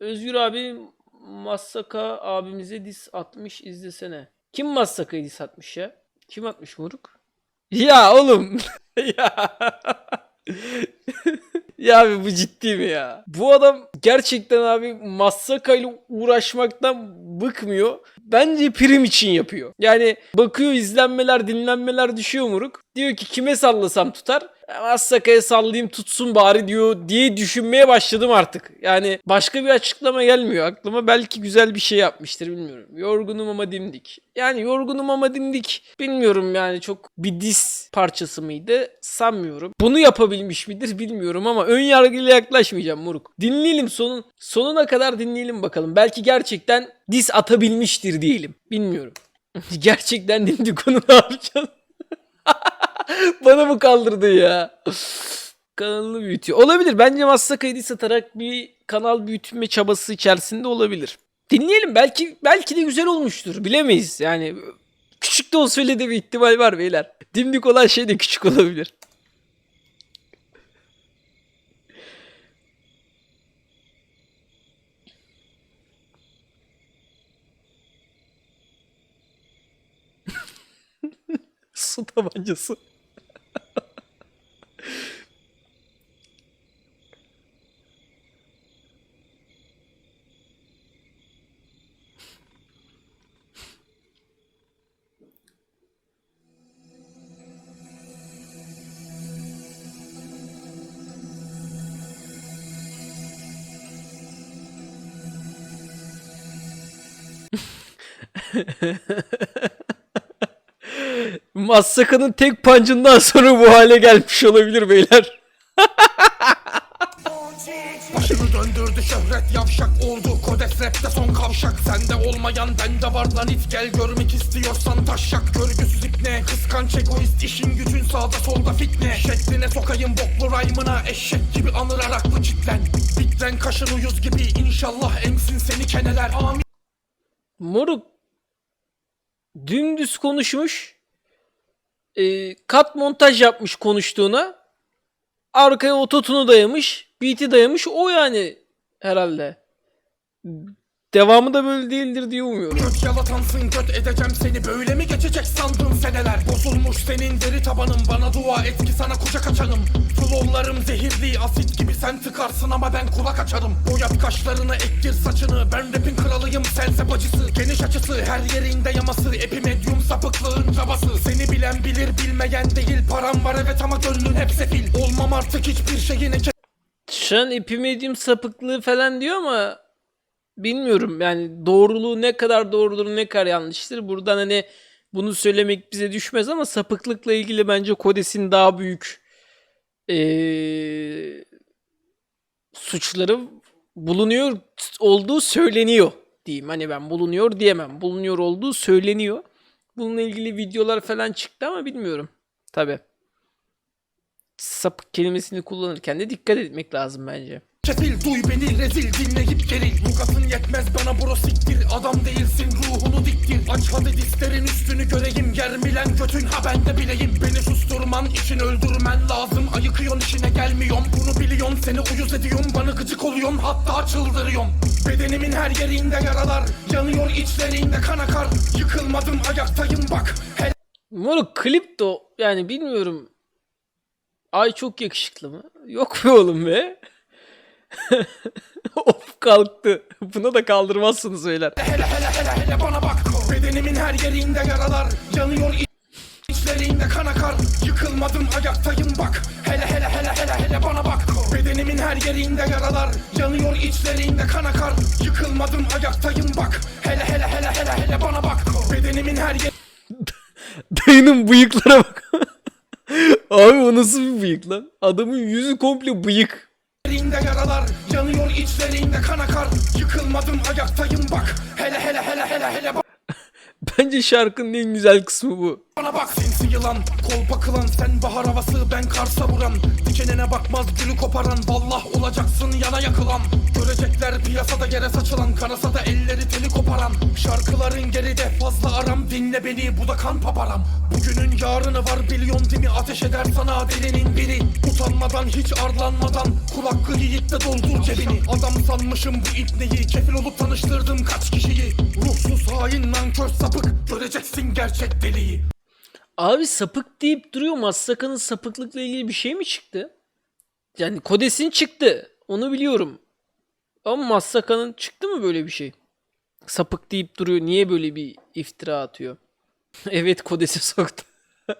Özgür abi Massaka abimize dis atmış izlesene. Kim Massaka'yı dis atmış ya? Kim atmış moruk? Ya oğlum. ya. ya abi bu ciddi mi ya? Bu adam gerçekten abi Massaka ile uğraşmaktan bıkmıyor. Bence prim için yapıyor. Yani bakıyor izlenmeler dinlenmeler düşüyor moruk. Diyor ki kime sallasam tutar. Massaka'ya sallayayım tutsun bari diyor diye düşünmeye başladım artık. Yani başka bir açıklama gelmiyor aklıma. Belki güzel bir şey yapmıştır bilmiyorum. Yorgunum ama dimdik. Yani yorgunum ama dimdik. Bilmiyorum yani çok bir dis parçası mıydı sanmıyorum. Bunu yapabilmiş midir bilmiyorum ama ön yargıyla yaklaşmayacağım moruk. Dinleyelim sonun sonuna kadar dinleyelim bakalım. Belki gerçekten dis atabilmiştir diyelim. Bilmiyorum. gerçekten dimdik onu ne yapacağız? Bana mı kaldırdı ya? Kanalını büyütüyor. Olabilir. Bence Massaka'yı satarak bir kanal büyütme çabası içerisinde olabilir. Dinleyelim. Belki belki de güzel olmuştur. Bilemeyiz. Yani küçük de olsa öyle de bir ihtimal var beyler. Dimdik olan şey de küçük olabilir. Su tabancası. Massaka'nın tek pancından sonra bu hale gelmiş olabilir beyler. Başını döndürdü şöhret yavşak oldu Kodes rapte son kavşak. Sende olmayan bende var lan it Gel görmek istiyorsan taşak. Görgüsüz ipne kıskanç egoist işin gücün sağda solda fitne. Şekline sokayım boklu raymına Eşek gibi anılar aklı kitlen Bitlen kaşın uyuz gibi inşallah emsin seni keneler. Amin. Moruk dümdüz konuşmuş. e, kat montaj yapmış konuştuğuna. Arkaya ototunu dayamış. Beat'i dayamış. O yani herhalde. Devamı da böyle değildir diye umuyorum. Göt yalatansın göt edeceğim seni. Böyle mi geçecek sandın seneler? Bozulmuş senin deri tabanın. Bana dua et ki sana kucak açanım Flowlarım zehirli asit gibi Sen tıkarsın ama ben kulak açarım. Boyat kaşlarını ektir saçını. Ben rapin kralıyım sense bacısı. Geniş açısı her yerinde yaması. Epi medyum sapıklığın cabası Seni bilen bilir bilmeyen değil. Param var evet ama gönlün hep sefil. Olmam artık hiçbir şeyin eke Şu an epimedium sapıklığı falan diyor ama bilmiyorum yani doğruluğu ne kadar doğrudur ne kadar yanlıştır. Buradan hani bunu söylemek bize düşmez ama sapıklıkla ilgili bence Kodes'in daha büyük eee, suçları bulunuyor olduğu söyleniyor diyeyim. Hani ben bulunuyor diyemem. Bulunuyor olduğu söyleniyor. Bununla ilgili videolar falan çıktı ama bilmiyorum. Tabi. Sapık kelimesini kullanırken de dikkat etmek lazım bence. Kefil duy beni rezil dinleyip geril. Lugatın yetmez bana bro siktir. Adam değilsin ruhunu diktir. Aç hadi dizlerin üstünü göreyim. Germilen götün ha ben de bileyim. Beni susturman için öldürmen lazım. Ayıkıyorsun işine gelmiyorum. Bunu biliyorsun seni uyuz ediyorum. Bana gıcık oluyorsun hatta çıldırıyorum. Bedenimin her yerinde yaralar. Yanıyor içlerinde kan akar. Yıkılmadım ayaktayım bak. Helal Moruk klip de yani bilmiyorum. Ay çok yakışıklı mı? Yok be oğlum be. of kalktı. Buna da kaldırmazsınız beyler. hele hele hele hele bana bak Bedenimin her yerinde yaralar Yanıyor iç- içlerinde kan akar Yıkılmadım ayaktayım bak Hele hele hele hele hele bana bak Bedenimin her yerinde yaralar Yanıyor içlerinde kan akar Yıkılmadım ayaktayım bak Hele hele hele hele hele bana bak Bedenimin her Dayının bıyıklara bak. Abi o nasıl bir bıyık lan? Adamın yüzü komple bıyık. Yerinde yaralar Yanıyor içlerinde kan akar. Yıkılmadım ayaktayım bak. Hele hele hele hele hele bak. Bence şarkının en güzel kısmı bu. Bana bak sinsi yılan Kol bakılan sen bahar havası ben Kars'a vuran Dikenine bakmaz gülü koparan Vallah olacaksın yana yakılan. Görecekler piyasa yasada yere saçılan Kanasa da elleri teli koparan. Şarkıların geride fazla aram Dinle beni bu da kan paparam. Bugünün yarını var milyon değil mi Ateş eder sana delinin biri. Utanmadan hiç arlanmadan Kul hakkı yiyip de doldur cebini. Adam sanmışım bu ipneyi Kefil olup tanıştırdım kaç kişiyi. Ruhsuz hain nankör sapık Göreceksin gerçek deliği Abi sapık deyip duruyor. Massaka'nın sapıklıkla ilgili bir şey mi çıktı? Yani Kodes'in çıktı. Onu biliyorum. Ama Massaka'nın çıktı mı böyle bir şey? Sapık deyip duruyor. Niye böyle bir iftira atıyor? evet Kodes'e soktu.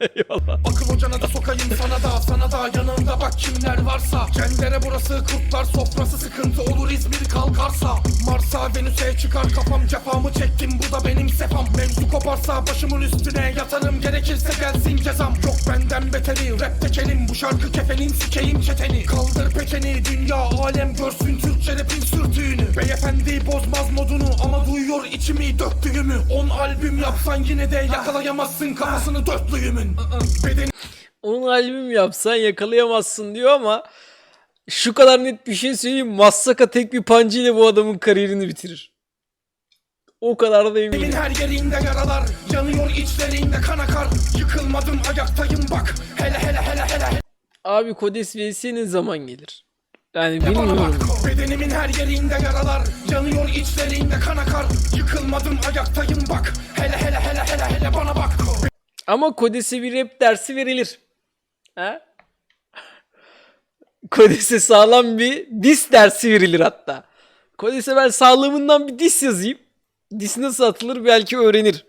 Eyvallah. Akıl hocana da sokayım sana da sana da yanında bak kimler varsa Cendere burası kurtlar sofrası sıkıntı olur İzmir kalkarsa. Mars'a Venüs'e çıkar kafam cefamı çektim bu da benim sefam. Mevzu koparsa başımın üstüne yatarım gerekirse gelsin cezam. Yok benden beteri rap tekelim bu şarkı kefenin sikeyim çeteni. Kaldır peçeni dünya alem görsün Türkçe rapin sürtüğünü. Beyefendi bozmaz modunu ama duyuyor içimi döktüğümü 10 albüm yapsan yine de yakalayamazsın kafasını dörtlüğümün Bedeni Onun albüm yapsan yakalayamazsın diyor ama şu kadar net bir şey söyleyeyim. Massaka tek bir pancı ile bu adamın kariyerini bitirir. O kadar da eminim. her yerinde yaralar Yanıyor içlerinde kan akar Yıkılmadım ayaktayım bak Hele hele hele hele Abi Kodes vs ne zaman gelir? Yani bilmiyorum. Bedenimin her yerinde yaralar Yanıyor içlerinde kan akar Yıkılmadım ayaktayım bak Hele hele hele hele hele bana bak Ama Kodes'e bir rap dersi verilir. Ha? Kodes'e sağlam bir dis dersi verilir hatta. Kodes'e ben sağlamından bir dis yazayım. Dis nasıl atılır belki öğrenir.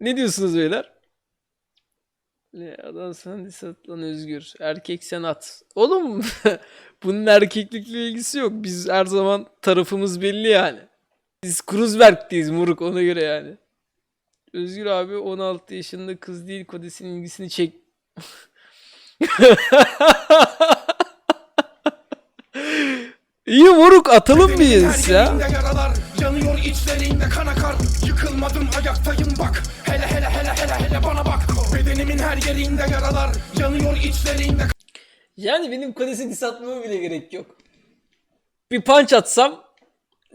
Ne diyorsunuz beyler? Adam sen dis at lan Özgür. Erkek sen at. Oğlum bunun erkeklikle ilgisi yok. Biz her zaman tarafımız belli yani. Biz Kruzberg'deyiz Muruk ona göre yani. Özgür abi 16 yaşında kız değil Kodes'in ilgisini çek. İyi moruk atalım her ya. yaralar Yanıyor içlerinde kan akar Yıkılmadım ayaktayım bak Hele hele hele hele hele bana bak Bedenimin her yerinde yaralar Yanıyor içlerinde Yani benim Kodes'e diss atmama bile gerek yok. Bir punch atsam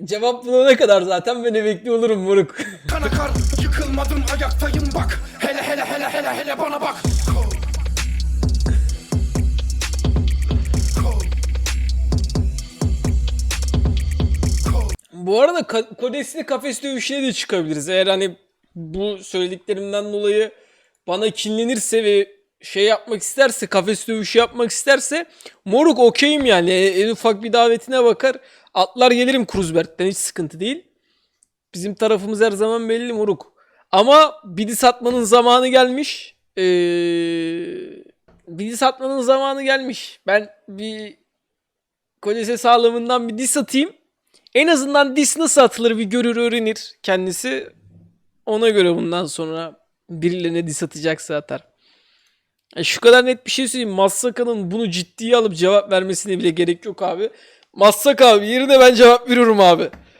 cevap bulana kadar zaten ben emekli olurum moruk. kan akar Yıkılmadım ayaktayım bak Hele hele hele hele hele bana bak Bu arada ka- Kodes'le kafes dövüşüne de çıkabiliriz. Eğer hani bu söylediklerimden dolayı bana kinlenirse ve şey yapmak isterse, kafes dövüşü yapmak isterse moruk okeyim yani. E, En ufak bir davetine bakar. Atlar gelirim Kruzberg'den hiç sıkıntı değil. Bizim tarafımız her zaman belli moruk. Ama bidi satmanın zamanı gelmiş. Ee, bidi satmanın zamanı gelmiş. Ben bir Kodes'e sağlamından bir dis atayım. En azından dis nasıl atılır bir görür öğrenir kendisi. Ona göre bundan sonra birilerine dis atacaksa atar. Ya şu kadar net bir şey söyleyeyim. Massaka'nın bunu ciddiye alıp cevap vermesine bile gerek yok abi. Massaka abi yerine ben cevap veriyorum abi.